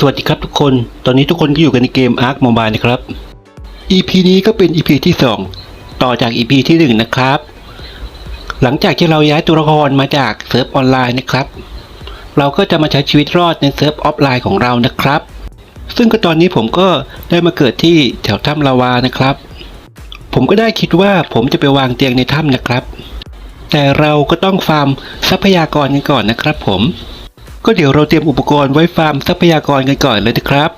สวัสดีครับทุกคน ตอนนี้ทุกคนก็อยู่กันในเกม Ark Mobile นะครับ EP นี้ก็เป็น EP ที่ 2 ต่อจาก EP ที่ 1 นะครับ หลังจากที่เราย้ายตัวละครมาจากเซิร์ฟออนไลน์นะครับ เราก็จะมาใช้ชีวิตรอดในเซิร์ฟออฟไลน์ของเรานะครับ ซึ่งก็ตอนนี้ผมก็ได้มาเกิดที่แถวถ้ำลาวานะครับ ผมก็ได้คิดว่าผมจะไปวางเตียงในถ้ำนะครับ แต่เราก็ต้องฟาร์มทรัพยากรกันก่อนนะครับผม ก็เดี๋ยวเราเตรียมอุปกรณ์ไว้ฟาร์มทรัพยากรกันก่อนเลยนะครับ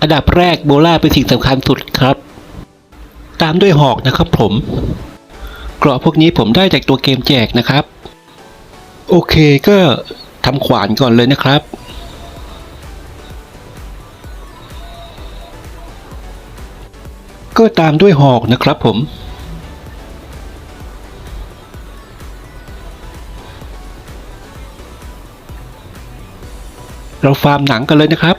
อันดับแรกโบล่าเป็นสิ่งสำคัญสุดครับ ตามด้วยหอกนะครับผมเกราะพวกนี้ผมได้จากตัวเกมแจกนะครับ โอเคก็ทำขวานก่อนเลยนะครับก็ตามด้วยหอกนะครับผม เราฟาร์มหนังกันเลยนะครับ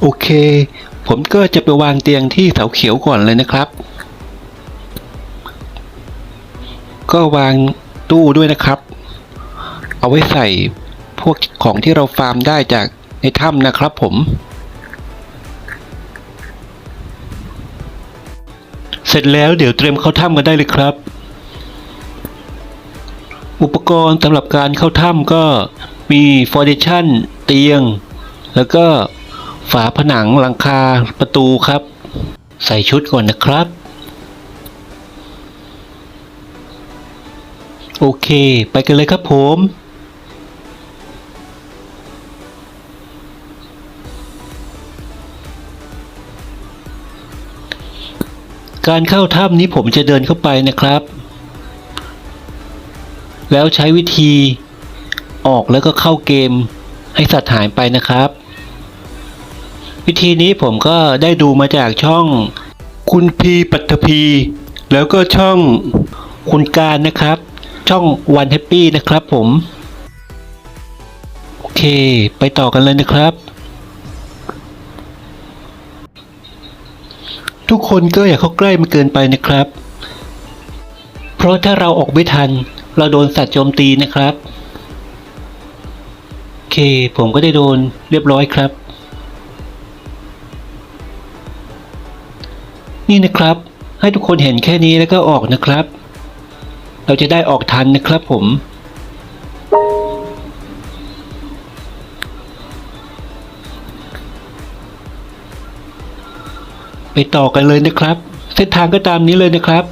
โอเค ผมก็จะไปวางเตียงที่เสาเขียวก่อนเลยนะครับ ก็วางตู้ด้วยนะครับ เอาไว้ใส่พวกของที่เราฟาร์มได้จากในถ้ำนะครับผม เสร็จแล้วเดี๋ยวเตรียมเข้าถ้ำกันได้เลยครับ อุปกรณ์สำหรับการเข้าถ้ำก็มีฟอร์เดชั่นเตียง แล้วก็ฝาผนังหลังคาประตูครับ ใส่ชุดก่อนนะครับ โอเค ไปกันเลยครับผม การเข้าถ้ำนี้ผมจะเดินเข้าไปนะครับ แล้วใช้วิธีออกแล้วก็เข้าเกมให้สัตว์หายไปนะครับ วิธีนี้ผมก็ได้ดูมาจากช่อง คุณพีปัตภีแล้วก็ช่องคุณการนะครับ ช่องวันแฮปปี้นะครับผม โอเค ไปต่อกันเลยนะครับ ทุกคนก็อย่าเข้าใกล้มันเกินไปนะครับ เพราะถ้าเราออกไม่ทัน เราโดนสัตว์โจมตีนะครับโอเค ผมก็ได้โดนเรียบร้อยครับ นี่นะครับ ให้ทุกคนเห็นแค่นี้แล้วก็ออกนะครับ เราจะได้ออกทันนะครับผม ไปต่อกันเลยนะครับ เส้นทางก็ตามนี้เลยนะครับ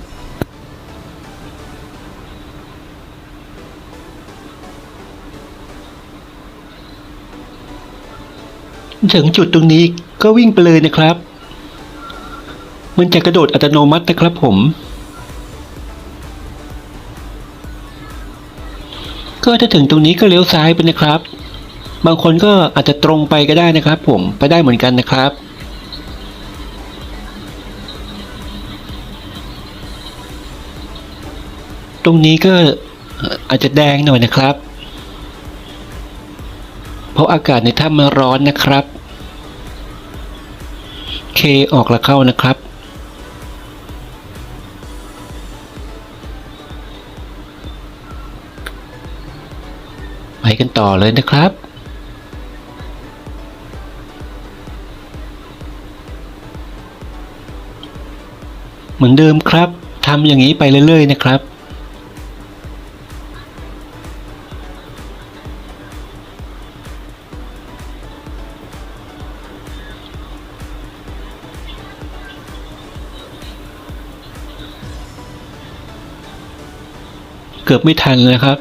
ถึงจุดตรงนี้ก็วิ่งไปเลยนะครับ มันจะกระโดดอัตโนมัตินะครับผม ก็ถ้าถึงตรงนี้ก็เลี้ยวซ้ายไปนะครับ บางคนก็อาจจะตรงไปก็ได้นะครับผม ไปได้เหมือนกันนะครับ ตรงนี้ก็อาจจะแดงหน่อยนะครับ เพราะอากาศในถ้ำมันร้อนนะครับ เคออกแล้วเข้านะครับไปกันต่อเลยนะครับ เหมือนเดิมครับทำอย่างนี้ไปเรื่อยๆนะครับ เกือบไม่ทันเลยครับ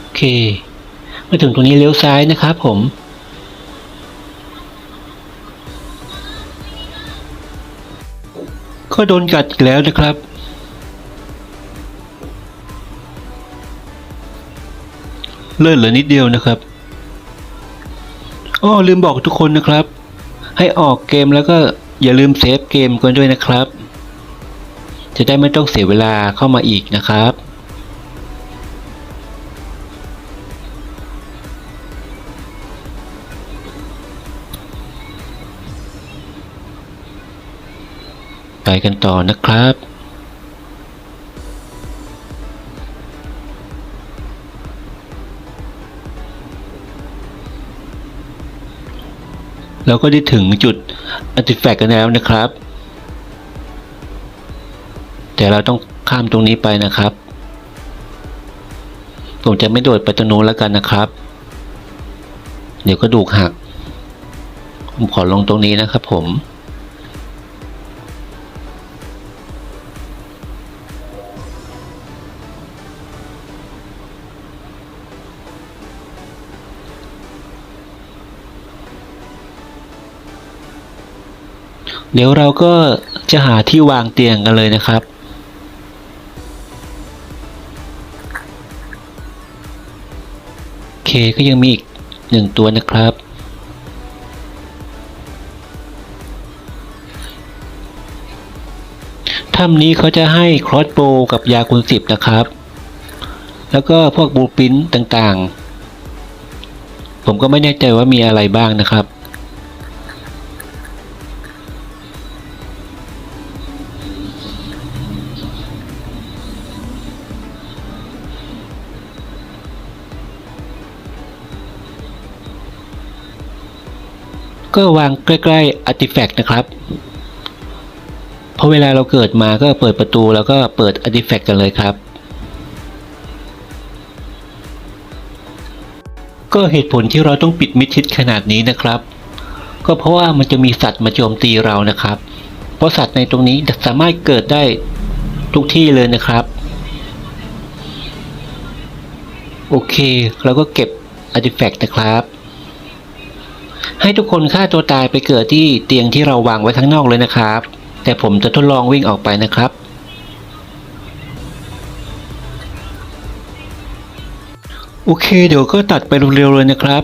โอเคมาถึงตรงนี้เลี้ยวซ้ายนะครับผมก็โดนกัดอีกแล้วนะครับ เลื่อนเหลือนิดเดียวนะครับอ้อลืมบอกทุกคนนะครับ ให้ออกเกมแล้วก็ อย่าลืมเซฟเกมกันด้วยนะครับ จะได้ไม่ต้องเสียเวลาเข้ามาอีกนะครับไปกันต่อนะครับ เราก็ได้ถึงจุดอัติแฟกกันแล้วนะครับ แต่เราต้องข้ามตรงนี้ไปนะครับ ผมจะไม่โดดไปตรงนู้นแล้วกันนะครับ เดี๋ยวก็ดูกหัก ผมขอลงตรงนี้นะครับผม เดี๋ยวเราก็จะหาที่วางเตียงกันเลยนะครับเคก็ยังมีอีกหนึ่งตัวนะครับ ถ้ำนี้เขาจะให้ครอสโบกับยาคุณสิบนะครับ แล้วก็พวกบูปินต่างๆ ผมก็ไม่แน่ใจว่ามีอะไรบ้างนะครับ ก็วางใกล้ๆ Artifact นะครับพราะเวลาเราเกิดมาก็เปิดประตูแล้วก็เปิด Artifact กันเลยครับ ก็เหตุผลที่เราต้องปิดมิดชิดขนาดนี้นะครับ ก็เพราะว่ามันจะมีสัตว์มาโจมตีเรานะครับ เพราะสัตว์ในตรงนี้สามารถเกิดได้ทุกที่เลยนะครับ โอเค เราก็เก็บ Artifact นะครับ ให้ทุกคนฆ่าตัวตายไปเกิดที่เตียงที่เราวางไว้ข้างนอกเลยนะครับ แต่ผมจะทดลองวิ่งออกไปนะครับโอเคเดี๋ยวก็ตัดไปเร็วๆเลยนะครับ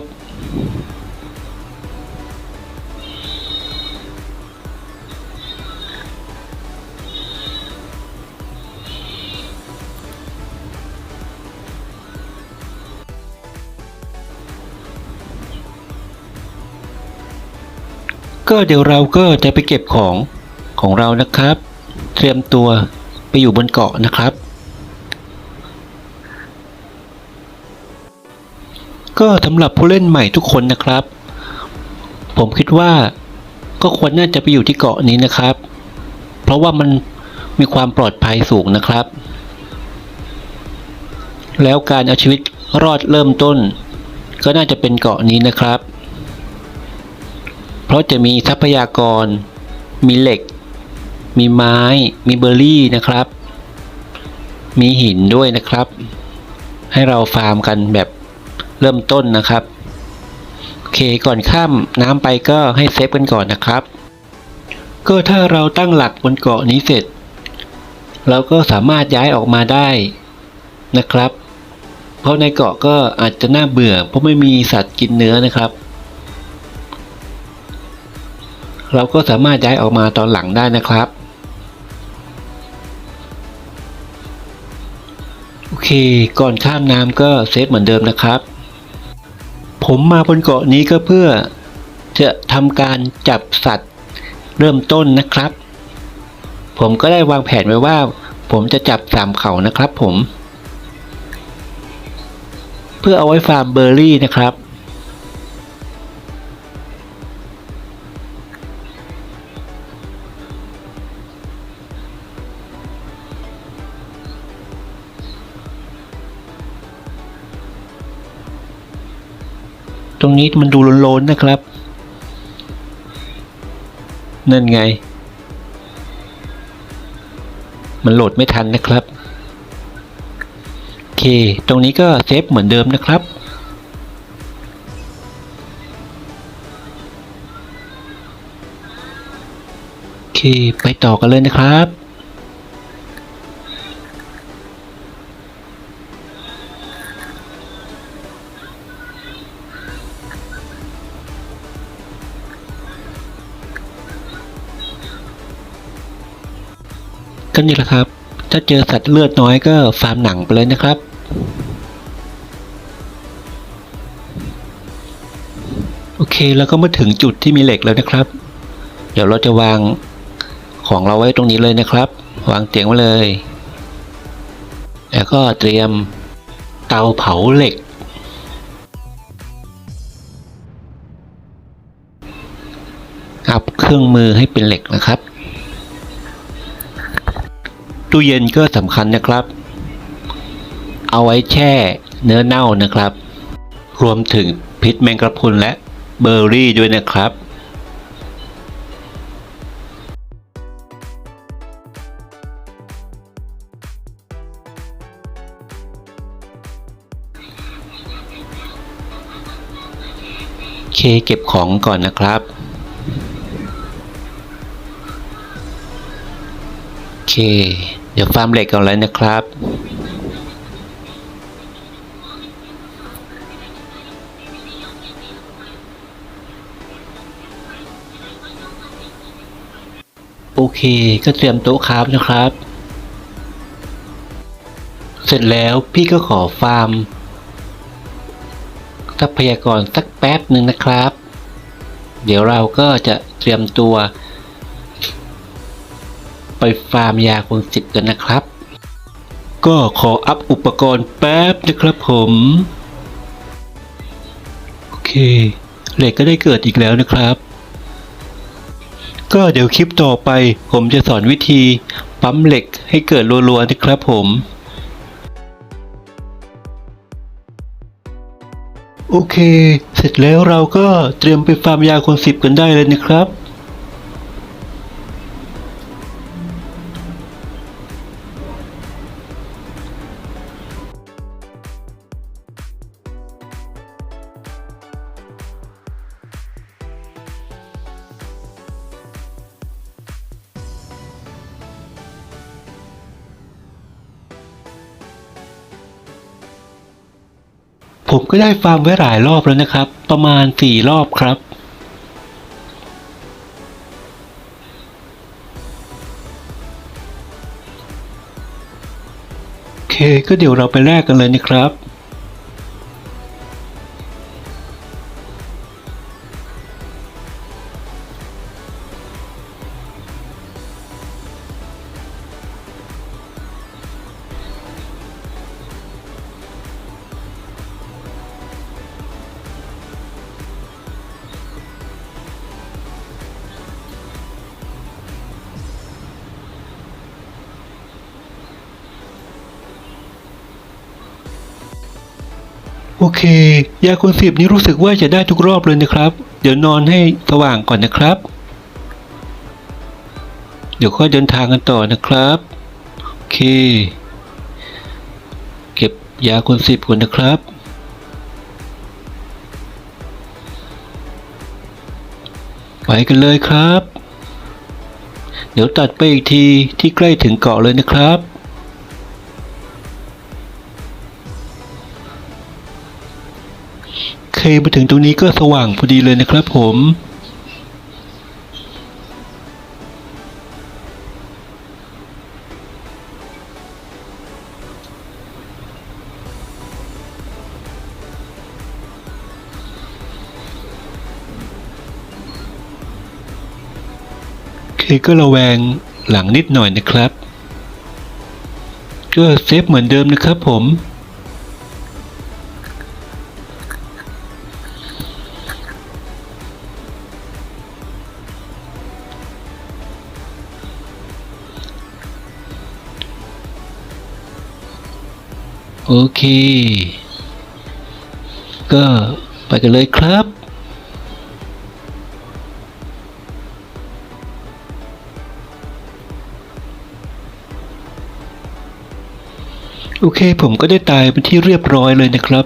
ก็เดี๋ยวเราก็จะไปเก็บของของเรานะครับ เตรียมตัวไปอยู่บนเกาะนะครับ ก็สำหรับผู้เล่นใหม่ทุกคนนะครับ ผมคิดว่าก็ควรน่าจะไปอยู่ที่เกาะนี้นะครับ เพราะว่ามันมีความปลอดภัยสูงนะครับ แล้วการเอาชีวิตรอดเริ่มต้น ก็น่าจะเป็นเกาะนี้นะครับ ราะจะมีทรัพยากร มีเหล็ก มีไม้ มีเบอร์รี่นะครับ มีหินด้วยนะครับ ให้เราฟาร์มกันแบบเริ่มต้นนะครับ โอเคก่อนข้ามน้ำไปก็ให้เซฟกันก่อนนะครับ ก็ถ้าเราตั้งหลักบนเกาะนี้เสร็จ เราก็สามารถย้ายออกมาได้นะครับ เพราะในเกาะก็อาจจะน่าเบื่อเพราะไม่มีสัตว์กินเนื้อนะครับ เราก็สามารถย้ายออกมาตอนหลังได้นะครับ โอเค ก่อนข้ามน้ำก็เซฟเหมือนเดิมนะครับ ผมมาบนเกาะนี้ก็เพื่อจะทำการจับสัตว์เริ่มต้นนะครับ ผมก็ได้วางแผนไว้ว่า ผมจะจับสามเขานะครับผม เพื่อเอาไว้ฟาร์มเบอร์รี่นะครับ ตรงนี้มันดูโลนๆนะครับ นั่นไง มันโหลดไม่ทันนะครับ โอเค ตรงนี้ก็เซฟเหมือนเดิมนะครับโอเค ไปต่อกันเลยนะครับ ก็นี่แหละครับ ถ้าเจอสัตว์เลือดน้อยก็ฟาร์มหนังไปเลยนะครับ โอเคแล้วก็มาถึงจุดที่มีเหล็กแล้วนะครับ เดี๋ยวเราจะวางของเราไว้ตรงนี้เลยนะครับ วางเตียงไว้เลย แล้วก็เตรียมเตาเผาเหล็ก อัพเครื่องมือให้เป็นเหล็กนะครับ ตู้เย็นก็สำคัญนะครับ เอาไว้แช่เนื้อเน่านะครับ รวมถึงพิษแมงกระพุนและเบอร์รี่ด้วยนะครับ เคเก็บของก่อนนะครับเค เดี๋ยวฟาร์มเหล็กก่อนเลยนะครับ โอเคก็เตรียมโต๊ะครับนะครับ เสร็จแล้วพี่ก็ขอฟาร์มทรัพยากรสักแป๊บหนึ่งนะครับ เดี๋ยวเราก็จะเตรียมตัว ไปฟาร์มยาคนสิบกันนะครับ ก็ขออัพอุปกรณ์แป๊บนะครับผม โอเคเหล็กก็ได้เกิดอีกแล้วนะครับ ก็เดี๋ยวคลิปต่อไป ผมจะสอนวิธีปั๊มเหล็กให้เกิดรัวๆนะครับผมโอเค เสร็จแล้วเราก็เตรียมไปฟาร์มยาคนสิบกันได้เลยนะครับ ก็ได้ฟาร์มไว้หลายรอบแล้วนะครับ ประมาณสี่รอบครับ โอเคก็เดี๋ยวเราไปแลกกันเลยนะครับ เค ยาคนสิบนี้รู้สึกว่าจะได้ทุกรอบเลยนะครับ เดี๋ยวนอนให้สว่างก่อนนะครับ เดี๋ยวค่อยเดินทางกันต่อนะครับ โอเค เก็บยาคนสิบก่อนนะครับไปกันเลยครับ เดี๋ยวตัดไปอีกทีที่ใกล้ถึงเกาะเลยนะครับ มาถึงตรงนี้ก็สว่างพอดีเลยนะครับผมเคก็ระแวงหลังนิดหน่อยนะครับ ก็เซฟเหมือนเดิมนะครับผม โอเค ก็ไปกันเลยครับโอเคผมก็ได้ตายเป็นที่เรียบร้อยเลยนะครับ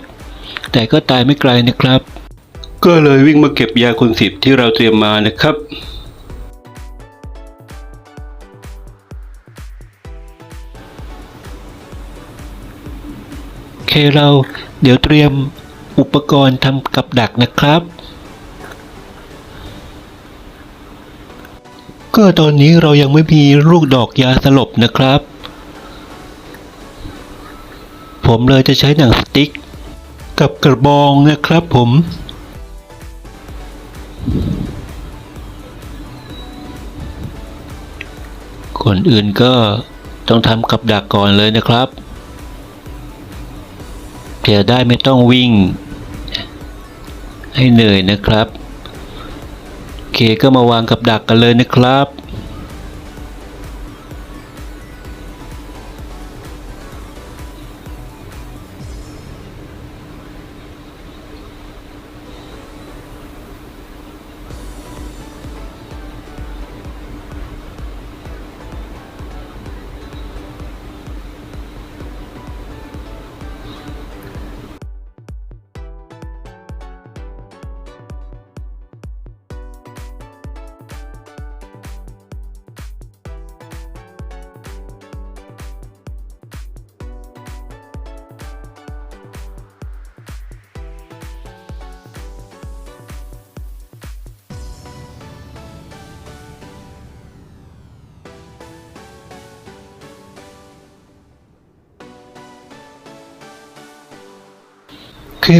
แต่ก็ตายไม่ไกลนะครับ ก็เลยวิ่งมาเก็บยาคุณสิบที่เราเตรียมมานะครับ เราเดี๋ยวเตรียมอุปกรณ์ทำกับดักนะครับ ก็ตอนนี้เรายังไม่มีลูกดอกยาสลบนะครับ ผมเลยจะใช้หนังสติ๊ก กับกระบองนะครับผมโก่อนอื่นก็ต้องทำกับดักก่อนเลยนะครับ จะได้ไม่ต้องวิ่ง ให้เหนื่อยนะครับ โอเคก็มาวางกับดักกันเลยนะครับ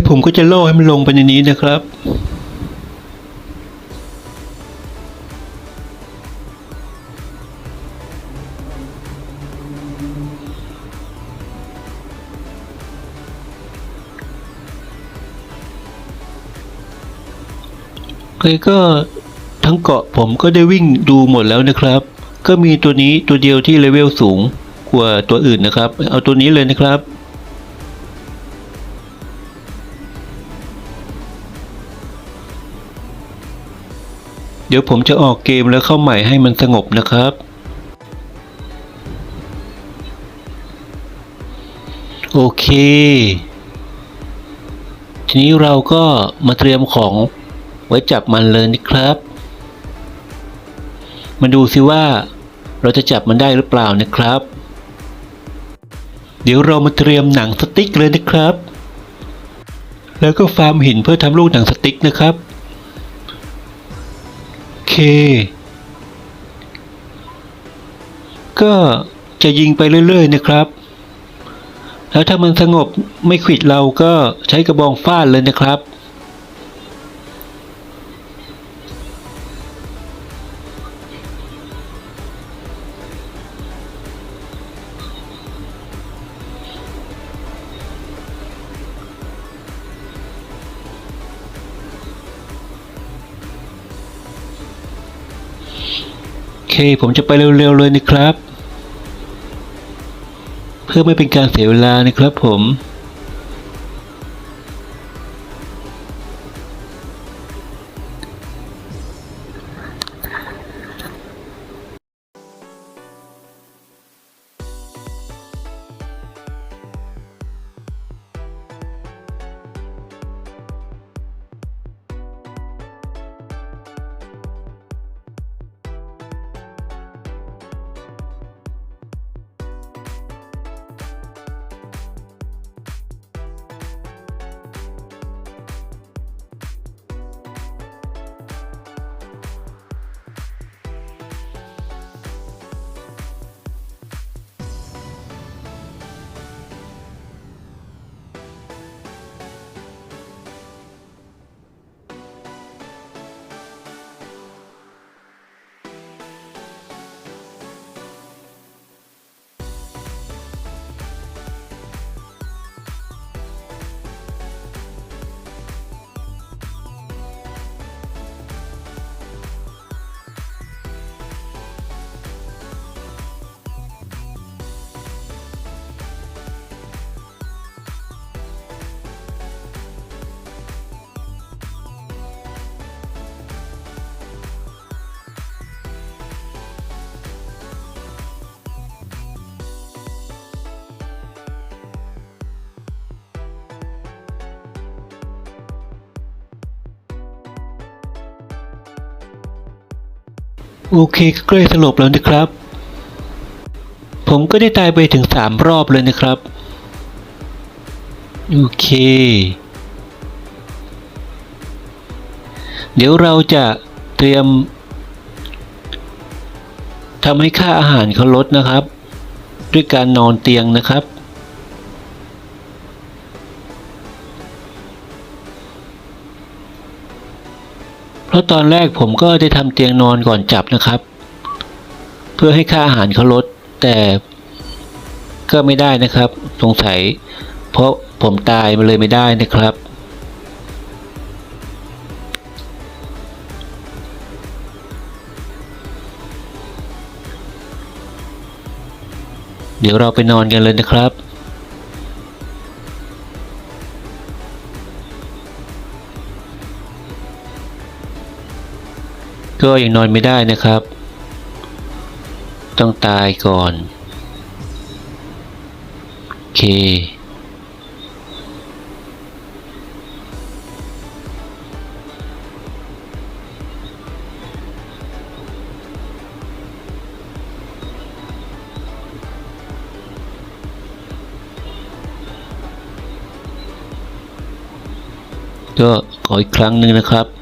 ผมก็จะล่ให้มันลงไปในนี้นะครับเคยก็ทั้งเกาะผมก็ได้วิ่งดูหมดแล้วนะครับ ก็มีตัวนี้ตัวเดียวที่เลเวลสูงกว่าตัวอื่นนะครับ เอาตัวนี้เลยนะครับ เดี๋ยวผมจะออกเกมแล้วเข้าใหม่ให้มันสงบนะครับ โอเค ทีนี้เราก็มาเตรียมของไว้จับมันเลยนะครับ มาดูซิว่าเราจะจับมันได้หรือเปล่านะครับ เดี๋ยวเรามาเตรียมหนังสติ๊กเลยนะครับ แล้วก็ฟาร์มหินเพื่อทำลูกหนังสติ๊กนะครับ ก็จะยิงไปเรื่อย ๆ นะครับ แล้วถ้ามันสงบไม่ขวิดเราก็ใช้กระบองฟาดเลยนะครับ ผมจะไปเร็วๆเลยนะครับ เพื่อไม่เป็นการเสียเวลานะครับผม โอเคก็ใกล้สลบแล้วนะครับ ผมก็ได้ตายไปถึงสามรอบเลยนะครับ โอเค เดี๋ยวเราจะเตรียมทำให้ค่าอาหารเขาลดนะครับ ด้วยการนอนเตียงนะครับ ราะตอนแรกผมก็ได้ทำเตียงนอนก่อนจับนะครับ เพื่อให้ค่าอาหารเขาลด แต่ก็ไม่ได้นะครับ สงสัย เพราะผมตายมาเลยไม่ได้นะครับ เดี๋ยวเราไปนอนกันเลยนะครับ ก็ยังนอนไม่ได้นะครับ ต้องตายก่อน โอเค ก็ขออีกครั้งหนึ่งนะครับ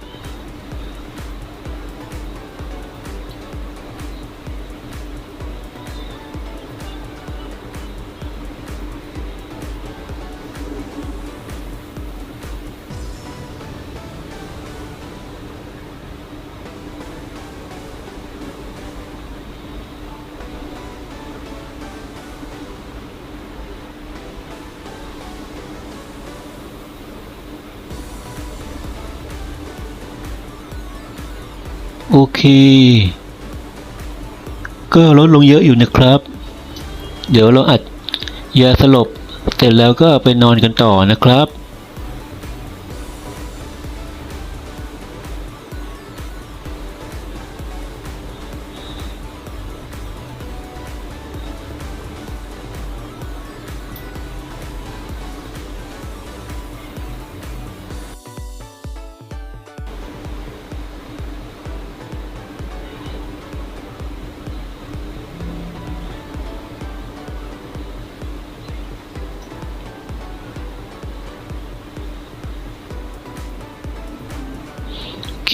โอเค ก็ลดลงเยอะอยู่นะครับ เดี๋ยวเราอัดยาสลบเสร็จแล้วก็ไปนอนกันต่อนะครับ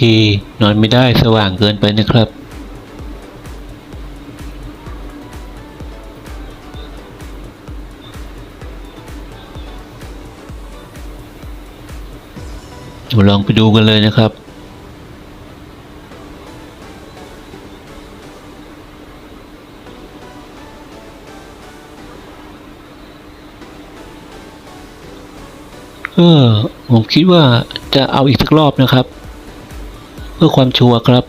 โอเคนอนไม่ได้สว่างเกินไปนะครับเดี๋ยวลองไปดูกันเลยนะครับก็ผมคิดว่าจะเอาอีกสักรอบนะครับ เพื่อความชัวร์ครับ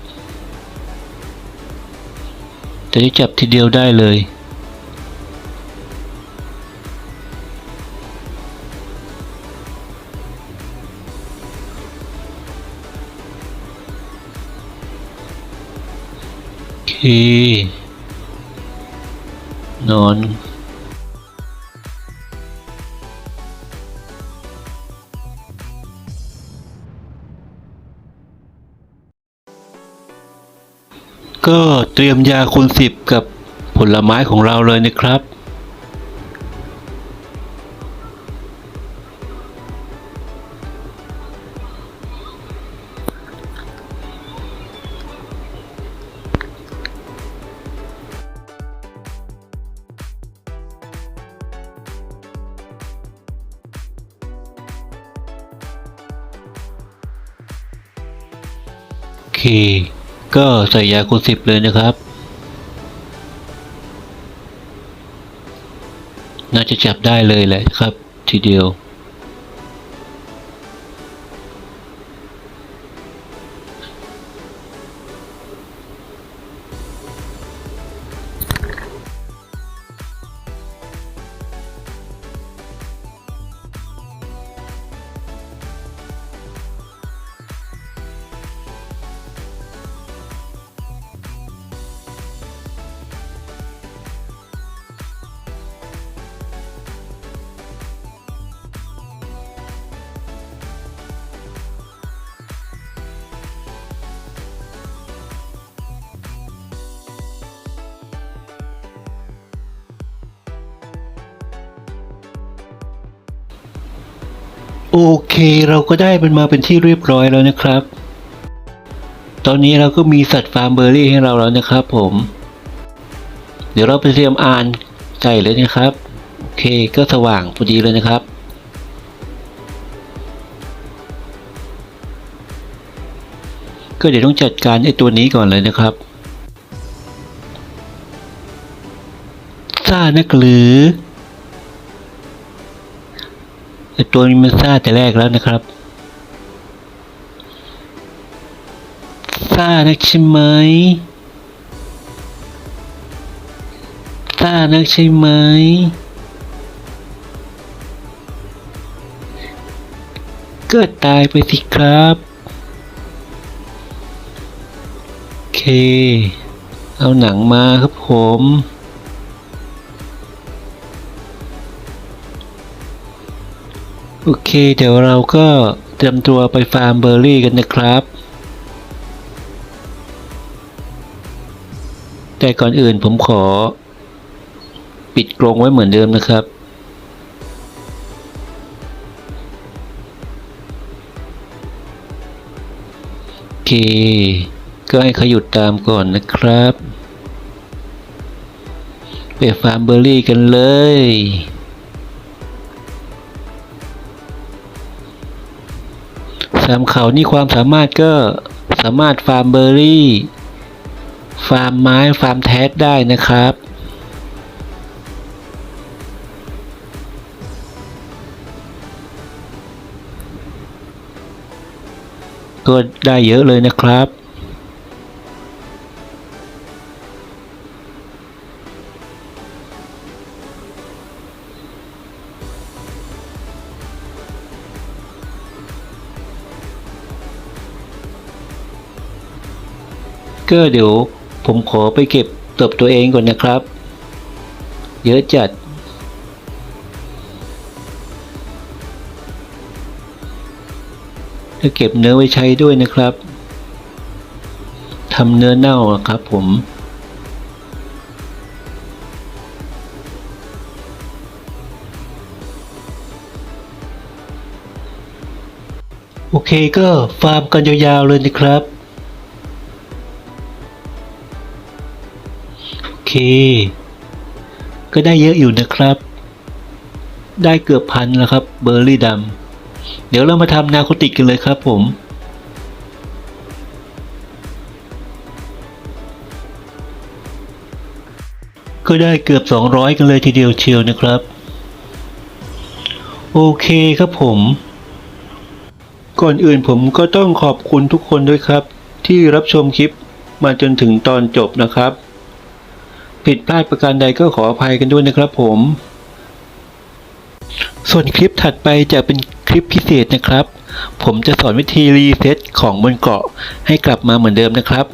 จะได้จับทีเดียวได้เลย โอเคนอน เตรียมยาคูณสิบกับผลไม้ของเราเลยนะครับ โอเค ก็ใส่ยาคูณสิบเลยนะครับ น่าจะจับได้เลยแหละครับ ทีเดียว โอเคเราก็ได้มันมาเป็นที่เรียบร้อยแล้วนะครับ ตอนนี้เราก็มีสัตว์ฟาร์มเบอร์รี่ให้เราแล้วนะครับผม เดี๋ยวเราไปเตรียมอ่านใส่เลยนะครับ โอเคก็สว่างพอดีเลยนะครับก็เดี๋ยวต้องจัดการไอ้ตัวนี้ก่อนเลยนะครับซ่านักหรือ ตัวนี้มันซ่าแต่แรกแล้วนะครับซ่านักใช่ไหมซ่านักใช่ไหมก็ตายไปสิครับโอเค เอาหนังมาครับผม โอเค เดี๋ยวเราก็เตรียมตัวไปฟาร์มเบอร์รี่กันนะครับ แต่ก่อนอื่นผมขอ ปิดกรงไว้เหมือนเดิมนะครับโอเค ก็ให้ขาหยุดตามก่อนนะครับ ไปฟาร์มเบอร์รี่กันเลย สามเขานี่ความสามารถก็สามารถฟาร์มเบอร์รี่ ฟาร์มไม้ ฟาร์มแท็กได้นะครับก็ได้เยอะเลยนะครับ ก็เดี๋ยวผมขอไปเก็บตบตัวเองก่อนนะครับ เยอะจัด จะเก็บเนื้อไว้ใช้ด้วยนะครับทำเนื้อเน่าครับผมโอเคก็ฟาร์มกันยาวๆเลยนะครับ เค ก็ได้เยอะอยู่นะครับ ได้เกือบพันแล้วครับ เบอร์รี่ดำ เดี๋ยวเรามาทำนาโคติกกันเลยครับผมก็ได้เกือบ 200 กันเลยทีเดียวเชียวนะครับ โอเคครับผม ก่อนอื่นผมก็ต้องขอบคุณทุกคนด้วยครับ ที่รับชมคลิปมาจนถึงตอนจบนะครับ ผิดพลาดประการใดก็ขออภัยกันด้วยนะครับผม ส่วนคลิปถัดไปจะเป็นคลิปพิเศษนะครับ ผมจะสอนวิธีรีเซ็ตของบนเกาะให้กลับมาเหมือนเดิมนะครับ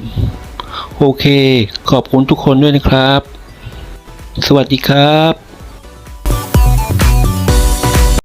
โอเค ขอบคุณทุกคนด้วยนะครับ สวัสดีครับ